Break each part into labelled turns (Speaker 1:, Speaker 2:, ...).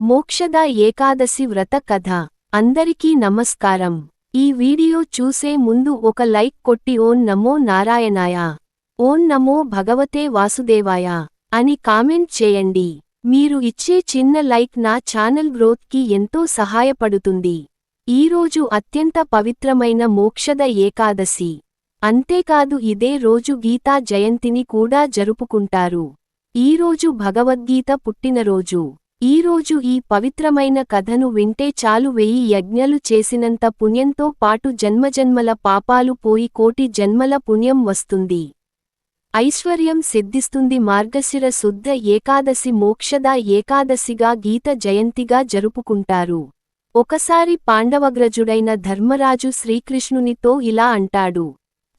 Speaker 1: మోక్షద ఏకాదశి వ్రత కథ. అందరికీ నమస్కారం. ఈ వీడియో చూసే ముందు ఒక లైక్ కొట్టి ఓం నమో నారాయణాయ. ఓం నమో భగవతే వాసుదేవాయ అని కామెంట్ చేయండి. మీరు ఇచ్చే చిన్న లైక్ నా ఛానల్ గ్రోత్కి ఎంతో సహాయపడుతుంది. ఈరోజు అత్యంత పవిత్రమైన మోక్షద ఏకాదశి. అంతేకాదు ఇదే రోజు గీతా జయంతిని కూడా జరుపుకుంటారు. ఈరోజు భగవద్గీత పుట్టినరోజు. ఈరోజు ఈ పవిత్రమైన కథను వింటే చాలు వెయ్యి యజ్ఞలు చేసినంత పుణ్యంతో పాటు జన్మజన్మల పాపాలు పోయి కోటి జన్మల పుణ్యం వస్తుంది. ఐశ్వర్యం సిద్ధిస్తుంది మార్గశిర శుద్ధ ఏకాదశి మోక్షద ఏకాదశిగా గీత జయంతిగా జరుపుకుంటారు. ఒకసారి పాండవగ్రజుడైన ధర్మరాజు శ్రీకృష్ణునితో ఇలా అంటాడు.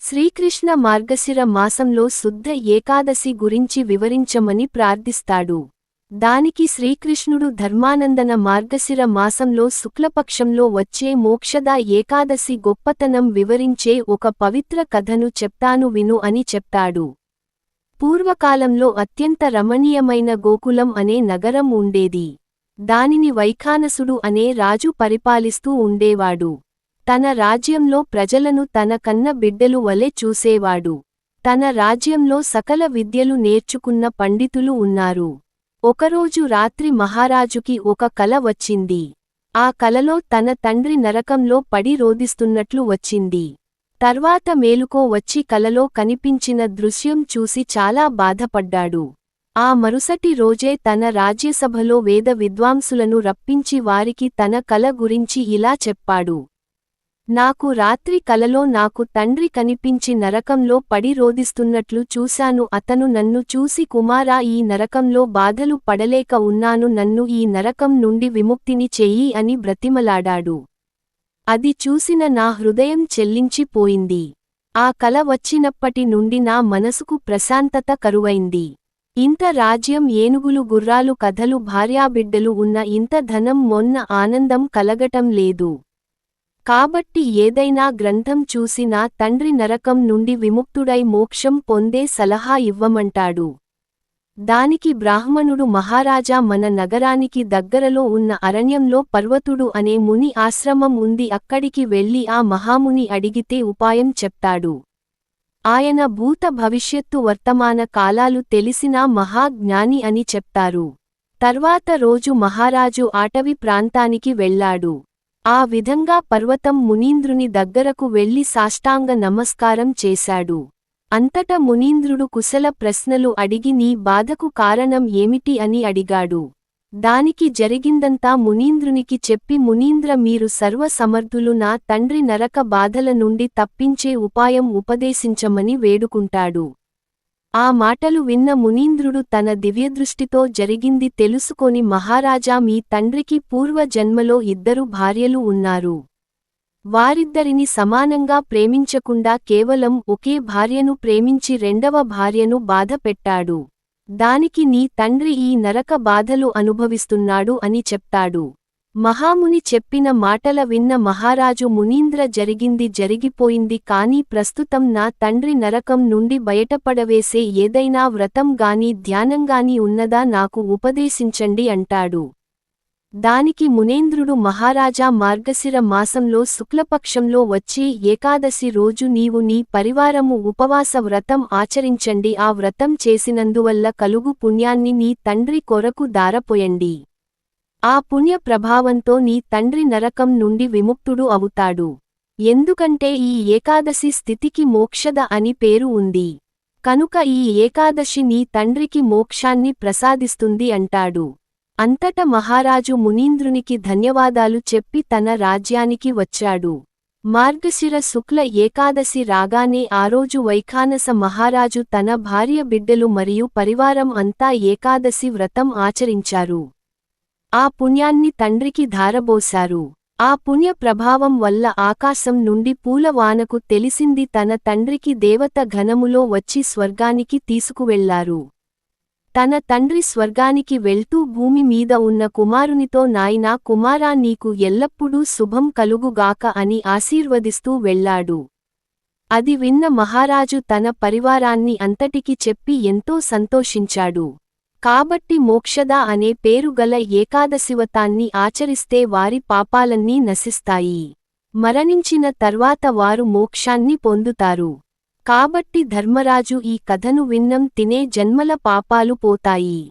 Speaker 1: శ్రీకృష్ణ మార్గశిర మాసంలో శుద్ధ ఏకాదశి గురించి వివరించమని ప్రార్థిస్తాడు. దానికి శ్రీకృష్ణుడు ధర్మానందన మార్గశిర మాసంలో శుక్లపక్షంలో వచ్చే మోక్షద ఏకాదశి గొప్పతనం వివరించే ఒక పవిత్ర కథను చెప్తాను విను అని చెప్తాడు. పూర్వకాలంలో అత్యంత రమణీయమైన గోకులం అనే నగరం ఉండేది. దానిని వైఖానసుడు అనే రాజు పరిపాలిస్తూ ఉండేవాడు. తన రాజ్యంలో ప్రజలను తన కన్న బిడ్డలు వలె చూసేవాడు. తన రాజ్యంలో సకల విద్యలు నేర్చుకున్న పండితులు ఉన్నారు. ఒకరోజు రాత్రి మహారాజుకి ఒక కల వచ్చింది. ఆ కలలో తన తండ్రి నరకంలో పడి రోదిస్తున్నట్లు వచ్చింది. తర్వాత మేలుకో వచ్చి కలలో కనిపించిన దృశ్యం చూసి చాలా బాధపడ్డాడు. ఆ మరుసటి రోజే తన రాజ్యసభలో వేద విద్వాంసులను రప్పించి వారికి తన కల గురించి ఇలా చెప్పాడు. నాకు రాత్రి కలలో నాకు తండ్రి కనిపించి నరకంలో పడి రోదిస్తున్నట్లు చూశాను. అతను నన్ను చూసి కుమారా ఈ నరకంలో బాధలు పడలేక ఉన్నాను. నన్ను ఈ నరకం నుండి విముక్తిని చెయ్యి అని బ్రతిమలాడాడు. అది చూసిన నా హృదయం చెల్లించిపోయింది ఆ కల వచ్చినప్పటి నుండి నా మనసుకు ప్రశాంతత కరువైంది. ఇంత రాజ్యం ఏనుగులు గుర్రాలు కథలు భార్యాబిడ్డలు ఉన్న ఇంత ధనం మొన్న ఆనందం కలగటం లేదు. కాబట్టి ఏదైనా గ్రంథం చూసి నా తండ్రి నరకం నుండి విముక్తుడై మోక్షం పొందే సలహా ఇవ్వమంటాడు. దానికి బ్రాహ్మణుడు మహారాజా మన నగరానికి దగ్గరలో ఉన్న అరణ్యంలో పర్వతుడు అనే ముని ఆశ్రమం ఉంది అక్కడికి వెళ్ళి ఆ మహాముని అడిగితే ఉపాయం చెప్తాడు. ఆయన భూత భవిష్యత్తు వర్తమాన కాలాలు తెలిసిన మహాజ్ఞాని అని చెప్తారు. తర్వాత రోజు మహారాజు ఆటవి ప్రాంతానికి వెళ్ళాడు ఆ విధంగా పర్వతం మునీంద్రుని దగ్గరకు వెళ్ళి సాష్టాంగ నమస్కారం చేశాడు. అంతట మునీంద్రుడు కుశల ప్రశ్నలు అడిగి నీ బాధకు కారణం ఏమిటి? అని అడిగాడు. దానికి జరిగిందంతా మునీంద్రునికి చెప్పి మునీంద్ర మీరు సర్వసమర్థులు నా తండ్రి నరక బాధల నుండి తప్పించే ఉపాయం ఉపదేశించమని వేడుకుంటాడు. ఆ మాటలు విన్న మునీంద్రుడు తన దివ్యదృష్టితో జరిగింది తెలుసుకొని మహారాజా మీ తండ్రికి పూర్వ జన్మలో ఇద్దరు భార్యలు ఉన్నారు. వారిద్దరిని సమానంగా ప్రేమించకుండా కేవలం ఒకే భార్యను ప్రేమించి రెండవ భార్యను బాధపెట్టాడు దానికి నీ తండ్రి ఈ నరక బాధలు అనుభవిస్తున్నాడు అని చెప్తాడు. మహాముని చెప్పిన మాటల విన్న మహారాజు మునీంద్ర జరిగింది జరిగిపోయింది కాని ప్రస్తుతం నా తండ్రి నరకం నుండి బయటపడవేసే ఏదైనా వ్రతం గాని ధ్యానంగాని ఉన్నదా నాకు ఉపదేశించండి అంటాడు. దానికి మునేంద్రుడు మహారాజా మార్గశిర మాసంలో శుక్లపక్షంలో వచ్చే ఏకాదశి రోజు నీవు నీ పరివారము ఉపవాస వ్రతం ఆచరించండి. ఆ వ్రతం చేసినందువల్ల కలుగు పుణ్యాన్ని నీ తండ్రి కొరకు దారపోయండి ఆ పుణ్య ప్రభావంతో నీ తండ్రి నరకం నుండి విముక్తుడు అవుతాడు. ఎందుకంటే ఈ ఏకాదశి స్థితికి మోక్షద అని పేరు ఉంది. కనుక ఈ ఏకాదశి నీ తండ్రికి మోక్షాన్ని ప్రసాదిస్తుంది అంటాడు. అంతట మహారాజు మునీంద్రునికి ధన్యవాదాలు చెప్పి తన రాజ్యానికి వచ్చాడు. మార్గశిర శుక్ల ఏకాదశి రాగానే ఆరోజు వైఖానస మహారాజు తన భార్య బిడ్డలు మరియు పరివారం అంతా ఏకాదశి వ్రతం ఆచరించారు. ఆ పుణ్యాన్ని తండ్రికి ధారబోశారు. ఆ పుణ్య ప్రభావం వల్ల ఆకాశం నుండి పూలవానకు తెలిసింది తన తండ్రికి దేవత ఘనములో వచ్చి స్వర్గానికి తీసుకువెళ్ళారు. తన తండ్రి స్వర్గానికి వెళ్తూ భూమి మీద ఉన్న కుమారునితో నాయనా కుమారా నీకు ఎల్లప్పుడూ శుభం కలుగుగాక అని ఆశీర్వదిస్తూ వెళ్ళాడు అది విన్న మహారాజు తన పరివారాన్ని అంతటికి చెప్పి ఎంతో సంతోషించాడు. కాబట్టి మోక్షద అనే పేరుగల ఏకాదశివతాన్ని ఆచరిస్తే వారి పాపాలన్నీ నశిస్తాయి. మరణించిన తర్వాత వారు మోక్షాన్ని పొందుతారు. కాబట్టి ధర్మరాజు ఈ కథను విన్నం తినే జన్మల పాపాలు పోతాయి.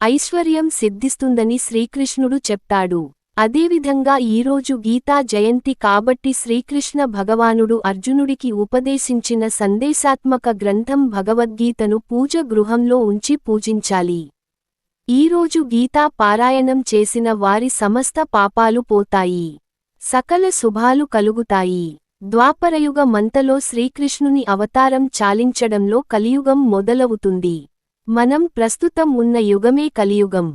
Speaker 1: ఐశ్వర్యం సిద్ధిస్తుందని శ్రీకృష్ణుడు చెప్తాడు. అదేవిధంగా ఈరోజు గీతా జయంతి కాబట్టి శ్రీకృష్ణ భగవానుడు అర్జునుడికి ఉపదేశించిన సందేశాత్మక గ్రంథం భగవద్గీతను పూజ గృహంలో ఉంచి పూజించాలి. ఈరోజు గీతా పారాయణం చేసిన వారి సమస్త పాపాలు పోతాయి. సకల శుభాలు కలుగుతాయి. ద్వాపరయుగ మంతలో శ్రీకృష్ణుని అవతారం చాలించడంలో కలియుగం మొదలవుతుంది. మనం ప్రస్తుతం ఉన్న యుగమే కలియుగం.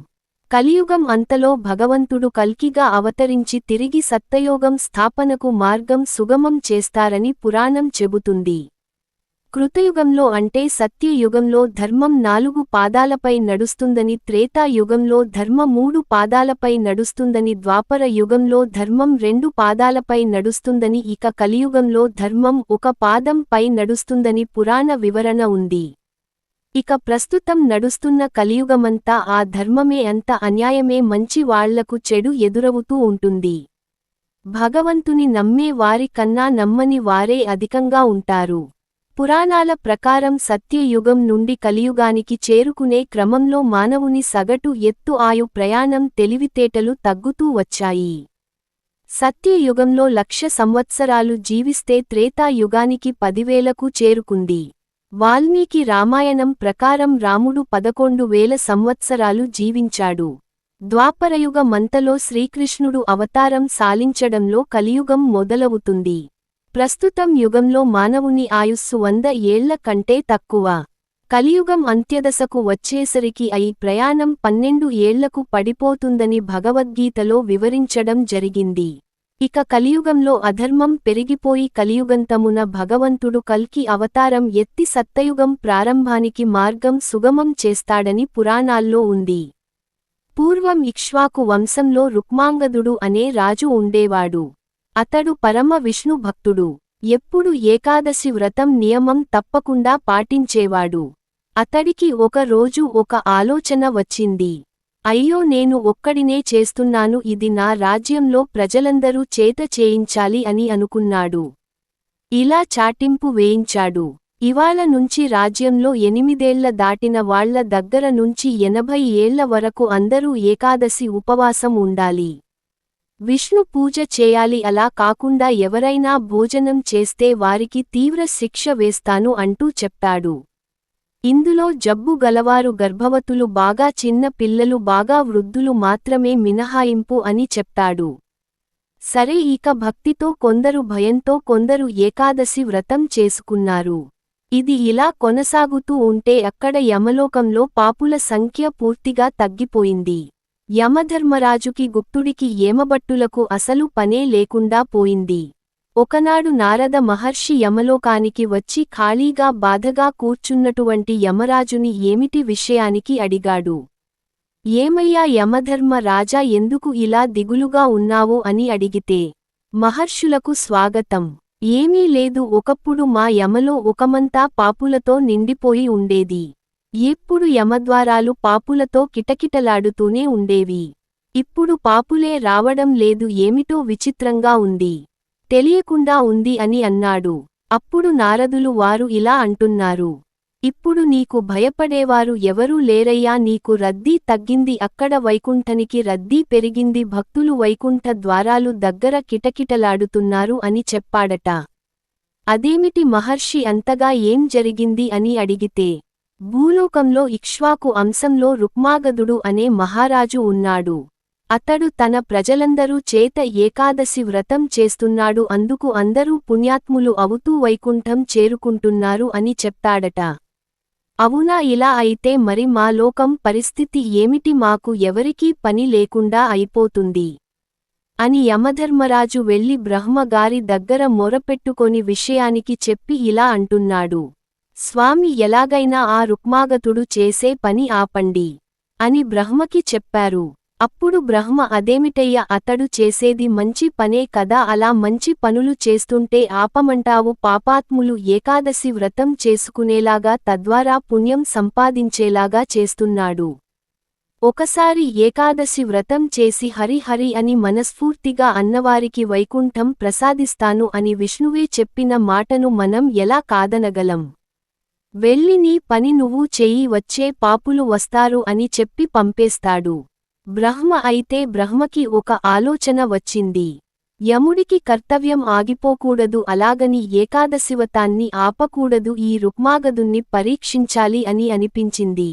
Speaker 1: కలియుగం అంతలో భగవంతుడు కల్కిగా అవతరించి తిరిగి సత్తయోగం స్థాపనకు మార్గం సుగమం చేస్తారని పురాణం చెబుతుంది. కృతయుగంలో అంటే సత్యయుగంలో ధర్మం నాలుగు పాదాలపై నడుస్తుందని త్రేతాయుగంలో ధర్మ మూడు పాదాలపై నడుస్తుందని ద్వాపర యుగంలో ధర్మం రెండు పాదాలపై నడుస్తుందని ఇక కలియుగంలో ధర్మం ఒక పాదం పై నడుస్తుందని పురాణ వివరణ ఉంది. ఇక ప్రస్తుతం నడుస్తున్న కలియుగమంతా ఆ ధర్మమే అంత అన్యాయమే మంచి వాళ్ళకు చెడు ఎదురవుతూ ఉంటుంది. భగవంతుని నమ్మే వారి కన్నా నమ్మని వారే అధికంగా ఉంటారు. పురాణాల ప్రకారం సత్యయుగం నుండి కలియుగానికి చేరుకునే క్రమంలో మానవుని సగటు ఎత్తు ఆయు ప్రయాణం తెలివితేటలు తగ్గుతూ వచ్చాయి. సత్యయుగంలో లక్ష సంవత్సరాలు జీవిస్తే త్రేతాయుగానికి పదివేలకు చేరుకుంది. వాల్మీకి రామాయణం ప్రకారం రాముడు పదకొండు వేల సంవత్సరాలు జీవించాడు. ద్వాపరయుగ మంతలో శ్రీకృష్ణుడు అవతారం సాలించడంలో కలియుగం మొదలవుతుంది. ప్రస్తుతం యుగంలో మానవుని ఆయుస్సు వంద ఏళ్ళ కంటే తక్కువ. కలియుగం అంత్యదశకు వచ్చేసరికి అయి ప్రయాణం పన్నెండు ఏళ్ళకు పడిపోతుందని భగవద్గీతలో వివరించడం జరిగింది. ఇక కలియుగంలో అధర్మం పెరిగిపోయి కలియుగంతమున భగవంతుడు కల్కి అవతారం ఎత్తి సత్తయుగం ప్రారంభానికి మార్గం సుగమం చేస్తాడని పురాణాల్లో ఉంది. పూర్వం ఇక్ష్వాకు వంశంలో రుక్మాంగదుడు అనే రాజు ఉండేవాడు. అతడు పరమ విష్ణు భక్తుడు. ఎప్పుడు ఏకాదశి వ్రతం నియమం తప్పకుండా పాటించేవాడు. అతడికి ఒక రోజు ఒక ఆలోచన వచ్చింది. అయ్యో నేను ఒక్కడినే చేస్తున్నాను ఇది నా రాజ్యంలో ప్రజలందరూ చేత చేయించాలి అని అనుకున్నాడు. ఇలా చాటింపు వేయించాడు. ఇవాళ నుంచి రాజ్యంలో ఎనిమిదేళ్ళ దాటిన వాళ్ళ దగ్గర నుంచి ఎనభై ఏళ్ళ వరకు అందరూ ఏకాదశి ఉపవాసం ఉండాలి. విష్ణు పూజ చేయాలి అలా కాకుండా ఎవరైనా భోజనం చేస్తే వారికి తీవ్ర శిక్ష వేస్తాను అంటూ చెప్పాడు. ఇందులో జబ్బు గలవారు గర్భవతులు బాగా చిన్న పిల్లలు బాగా వృద్ధులు మాత్రమే మినహాయింపు అని చెప్తాడు సరే ఇక భక్తితో కొందరు భయంతో కొందరు ఏకాదశి వ్రతం చేసుకున్నారు. ఇది ఇలా కొనసాగుతూ ఉంటే అక్కడ యమలోకంలో పాపుల సంఖ్య పూర్తిగా తగ్గిపోయింది. యమధర్మరాజుకి గుప్తుడికి ఏమబట్టులకు అసలు పనే లేకుండా పోయింది. ఒకనాడు నారద మహర్షి యమలోకానికి వచ్చి ఖాళీగా బాధగా కూర్చున్నటువంటి యమరాజుని ఏమిటి విషయానికి అడిగాడు. ఏమయ్యా యమధర్మ రాజా ఎందుకు ఇలా దిగులుగా ఉన్నావో అని అడిగితే మహర్షులకు స్వాగతం. ఏమీ లేదు ఒకప్పుడు మా యమలో ఒకమంతా పాపులతో నిండిపోయి ఉండేది. ఎప్పుడు యమద్వారాలు పాపులతో కిటకిటలాడుతూనే ఉండేవి. ఇప్పుడు పాపులే రావడం లేదు ఏమిటో విచిత్రంగా ఉంది. తెలియకుండా ఉంది అని అన్నాడు. అప్పుడు నారదులు వారు ఇలా అంటున్నారు. ఇప్పుడు నీకు భయపడేవారు ఎవరూ లేరయ్యా నీకు రద్దీ తగ్గింది అక్కడ వైకుంఠనికి రద్దీ పెరిగింది భక్తులు వైకుంఠ ద్వారాలు దగ్గర కిటకిటలాడుతున్నారు అని చెప్పాడట. అదేమిటి మహర్షి అంతగా ఏం జరిగింది అని అడిగితే భూలోకంలో ఇక్ష్వాకు అంశంలో రుక్మాగదుడు అనే మహారాజు ఉన్నాడు. అతడు తన ప్రజలందరూ చేత ఏకాదశి వ్రతం చేస్తున్నాడు అందుకు అందరూ పుణ్యాత్ములు అవుతూ వైకుంఠం చేరుకుంటున్నారు అని చెప్తాడట. అవునా ఇలా అయితే మరి మా లోకం పరిస్థితి ఏమిటి? మాకు ఎవరికీ పని లేకుండా అయిపోతుంది. అని యమధర్మరాజు వెళ్ళి బ్రహ్మగారి దగ్గర మొరపెట్టుకొని విషయానికి చెప్పి ఇలా అంటున్నాడు. స్వామి ఎలాగైనా ఆ రుక్మాగతుడు చేసే పని ఆపండి అని బ్రహ్మకి చెప్పారు. అప్పుడు బ్రహ్మ అదేమిటయ్య అతడు చేసేది మంచి పనే కదా అలా మంచి పనులు చేస్తుంటే ఆపమంటావు పాపాత్ములు ఏకాదశి వ్రతం చేసుకునేలాగా తద్వారా పుణ్యం సంపాదించేలాగా చేస్తున్నాడు. ఒకసారి ఏకాదశి వ్రతం చేసి హరి హరి అని మనస్ఫూర్తిగా అన్నవారికి వైకుంఠం ప్రసాదిస్తాను అని విష్ణువే చెప్పిన మాటను మనం ఎలా కాదనగలం? వెళ్ళి నీ పని నువ్వు చెయ్యి వచ్చే పాపులు వస్తారు అని చెప్పి పంపేస్తాడు. బ్రహ్మ అయితే బ్రహ్మకి ఒక ఆలోచన వచ్చింది. యముడికి కర్తవ్యం ఆగిపోకూడదు అలాగని ఏకాదశివతాన్ని ఆపకూడదు ఈ రుక్మాగదుణ్ణి పరీక్షించాలి అని అనిపించింది.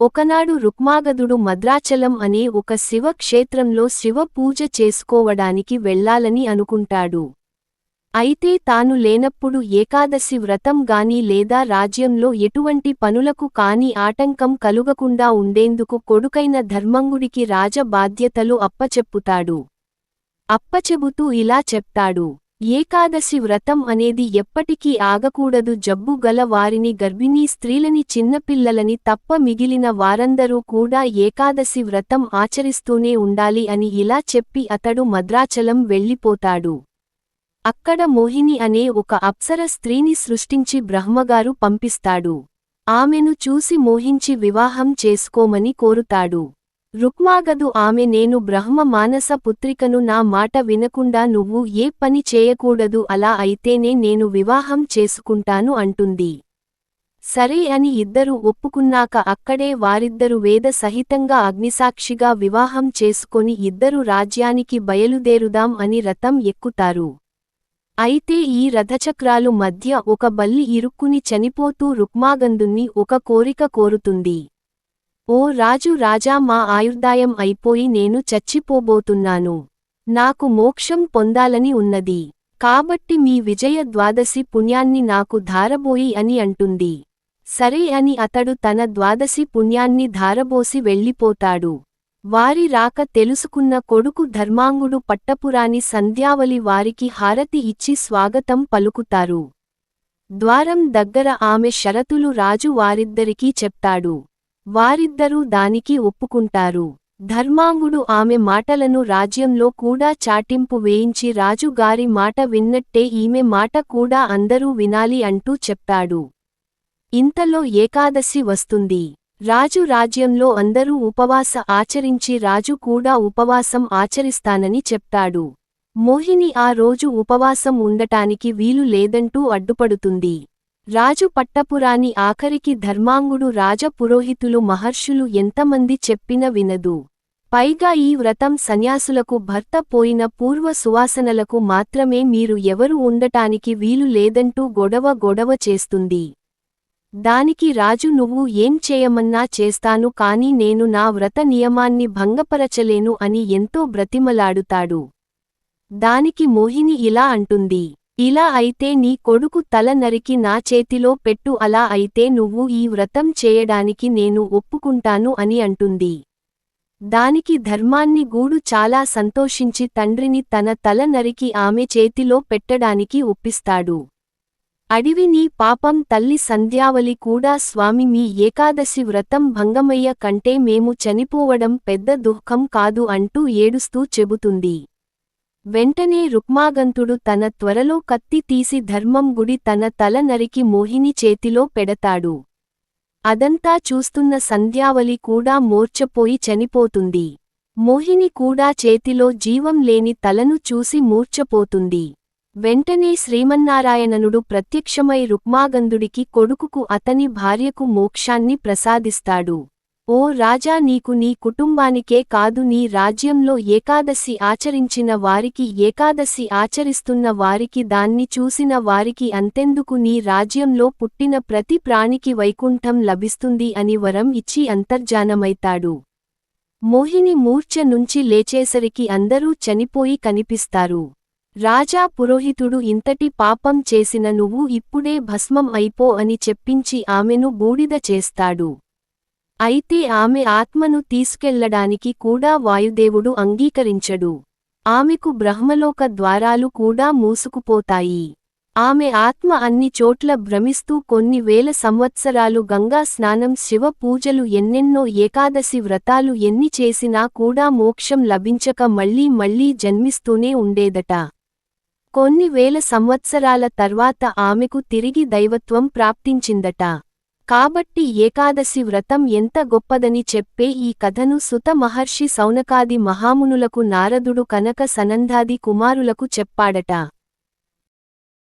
Speaker 1: ఒకనాడు రుక్మాగదుడు మద్రాచలం అనే ఒక శివ క్షేత్రంలో శివ పూజ చేసుకోవడానికి వెళ్ళాలని అనుకుంటాడు. అయితే తాను లేనప్పుడు ఏకాదశి వ్రతం గాని లేదా రాజ్యంలో ఎటువంటి పనులకు కాని ఆటంకం కలుగకుండా ఉండేందుకు కొడుకైన ధర్మంగుడికి రాజ బాధ్యతలు అప్పచెప్పుతాడు. అప్పచెబుతూ ఇలా చెప్తాడు. ఏకాదశి వ్రతం అనేది ఎప్పటికీ ఆగకూడదు. జబ్బు గల వారిని గర్భిణీ స్త్రీలని చిన్నపిల్లలని తప్ప మిగిలిన వారందరూ కూడా ఏకాదశి వ్రతం ఆచరిస్తూనే ఉండాలి అని ఇలా చెప్పి అతడు మద్రాచలం వెళ్ళిపోతాడు. అక్కడ మోహిని అనే ఒక అప్సర స్త్రీని సృష్టించి బ్రహ్మగారు పంపిస్తాడు. ఆమెను చూసి మోహించి వివాహం చేసుకోమని కోరుతాడు. రుక్మాగదు ఆమె నేను బ్రహ్మ మానస పుత్రికను నా మాట వినకుండా నువ్వు ఏ పని చేయకూడదు అలా అయితేనే నేను వివాహం చేసుకుంటాను అంటుంది. సరే అని ఇద్దరూ ఒప్పుకున్నాక అక్కడే వారిద్దరు వేద సహితంగా అగ్నిసాక్షిగా వివాహం చేసుకొని ఇద్దరు రాజ్యానికి బయలుదేరుదాం అని రథం ఎక్కుతారు. అయితే ఈ రథచక్రాలు మధ్య ఒక బల్లి ఇరుక్కుని చనిపోతూ రుక్మాగందుణ్ణి ఒక కోరిక కోరుతుంది. ఓ రాజు రాజా మా ఆయుర్దాయం అయిపోయి నేను చచ్చిపోబోతున్నాను. నాకు మోక్షం పొందాలని ఉన్నది. కాబట్టి మీ విజయ ద్వాదశి పుణ్యాన్ని నాకు ధారబోయి అని అంటుంది. సరే అని అతడు తన ద్వాదశి పుణ్యాన్ని ధారబోసి వెళ్ళిపోతాడు. వారి రాక తెలుసుకున్న కొడుకు ధర్మాంగుడు పట్టపురాని సంధ్యావలి వారికి హారతి ఇచ్చి స్వాగతం పలుకుతారు. ద్వారం దగ్గర ఆమె షరతులు రాజు వారిద్దరికీ చెప్తాడు. వారిద్దరూ దానికి ఒప్పుకుంటారు. ధర్మాంగుడు ఆమె మాటలను రాజ్యంలో కూడా చాటింపు వేయించి రాజుగారి మాట విన్నట్టే ఈమె మాట కూడా అందరూ వినాలి అంటూ చెప్తాడు. ఇంతలో ఏకాదశి వస్తుంది. రాజు రాజ్యంలో అందరూ ఉపవాస ఆచరించి రాజు కూడా ఉపవాసం ఆచరిస్తానని చెప్తాడు. మోహిని ఆ రోజు ఉపవాసం ఉండటానికి వీలు లేదంటూ అడ్డుపడుతుంది. రాజు పట్టపురాని ఆఖరికి ధర్మాంగుడు రాజపురోహితులు మహర్షులు ఎంతమంది చెప్పిన వినదు. పైగా ఈ వ్రతం సన్యాసులకు భర్త పోయిన పూర్వ సువాసనలకు మాత్రమే మీరు ఎవరు ఉండటానికి వీలు లేదంటూ గొడవ గొడవ చేస్తుంది. దానికి రాజు నువ్వు ఏం చేయమన్నా చేస్తాను కాని నేను నా వ్రత నియమాన్ని భంగపరచలేను అని ఎంతో బ్రతిమలాడుతాడు. దానికి మోహిని ఇలా అంటుంది ఇలా అయితే నీ కొడుకు తల నరికి నా చేతిలో పెట్టు అలా అయితే నువ్వు ఈ వ్రతం చేయడానికి నేను ఒప్పుకుంటాను అని అంటుంది. దానికి ధర్మాన్ని గూడు చాలా సంతోషించి తండ్రిని తన తల నరికి ఆమె చేతిలో పెట్టడానికి ఒప్పిస్తాడు. అడివి నీ పాపం తల్లి సంధ్యావలి కూడా స్వామి మీ ఏకాదశి వ్రతం భంగమయ్య కంటే మేము చనిపోవడం పెద్ద దుఃఖం కాదు అంటూ ఏడుస్తూ చెబుతుంది. వెంటనే రుక్మాగంతుడు తన త్వరలో కత్తి తీసి ధర్మం గుడి తన తల నరికి మోహిని చేతిలో పెడతాడు. అదంతా చూస్తున్న సంధ్యావలి కూడా మూర్ఛపోయి చనిపోతుంది. మోహిని కూడా చేతిలో జీవం లేని తలను చూసి మూర్ఛపోతుంది. వెంటనే శ్రీమన్నారాయణనుడు ప్రత్యక్షమై రుక్మాగంధుడికి కొడుకుకు అతని భార్యకు మోక్షాన్ని ప్రసాదిస్తాడు. ఓ రాజా నీకు నీ కుటుంబానికే కాదు నీ రాజ్యంలో ఏకాదశి ఆచరించిన వారికి ఏకాదశి ఆచరిస్తున్న వారికి దాన్ని చూసిన వారికి అంతెందుకు నీ రాజ్యంలో పుట్టిన ప్రతి ప్రాణికి వైకుంఠం లభిస్తుంది అని వరం ఇచ్చి అంతర్జానమైతాడు. మోహిని మూర్ఛ నుంచి లేచేసరికి అందరూ చనిపోయి కనిపిస్తారు. రాజా పురోహితుడు ఇంతటి పాపం చేసిన నువ్వు ఇప్పుడే భస్మం అయిపో అని చెప్పించి ఆమెను బూడిద చేస్తాడు. అయితే ఆమె ఆత్మను తీసుకెళ్ళడానికి కూడా వాయుదేవుడు అంగీకరించడు. ఆమెకు బ్రహ్మలోక ద్వారాలు కూడా మూసుకుపోతాయి. ఆమె ఆత్మ అన్ని చోట్ల భ్రమిస్తూ కొన్ని వేల సంవత్సరాలు గంగా స్నానం శివ పూజలు ఎన్నెన్నో ఏకాదశి వ్రతాలు ఎన్ని చేసినా కూడా మోక్షం లభించక మళ్ళీ మళ్ళీ జన్మిస్తూనే ఉండేదట. కొన్ని వేల సంవత్సరాల తర్వాత ఆమెకు తిరిగి దైవత్వం ప్రాప్తించిందట. కాబట్టి ఏకాదశి వ్రతం ఎంత గొప్పదని చెప్పే ఈ కథను సుత మహర్షి సౌనకాది మహామునులకు నారదుడు కనక సనంధాది కుమారులకు చెప్పాడట.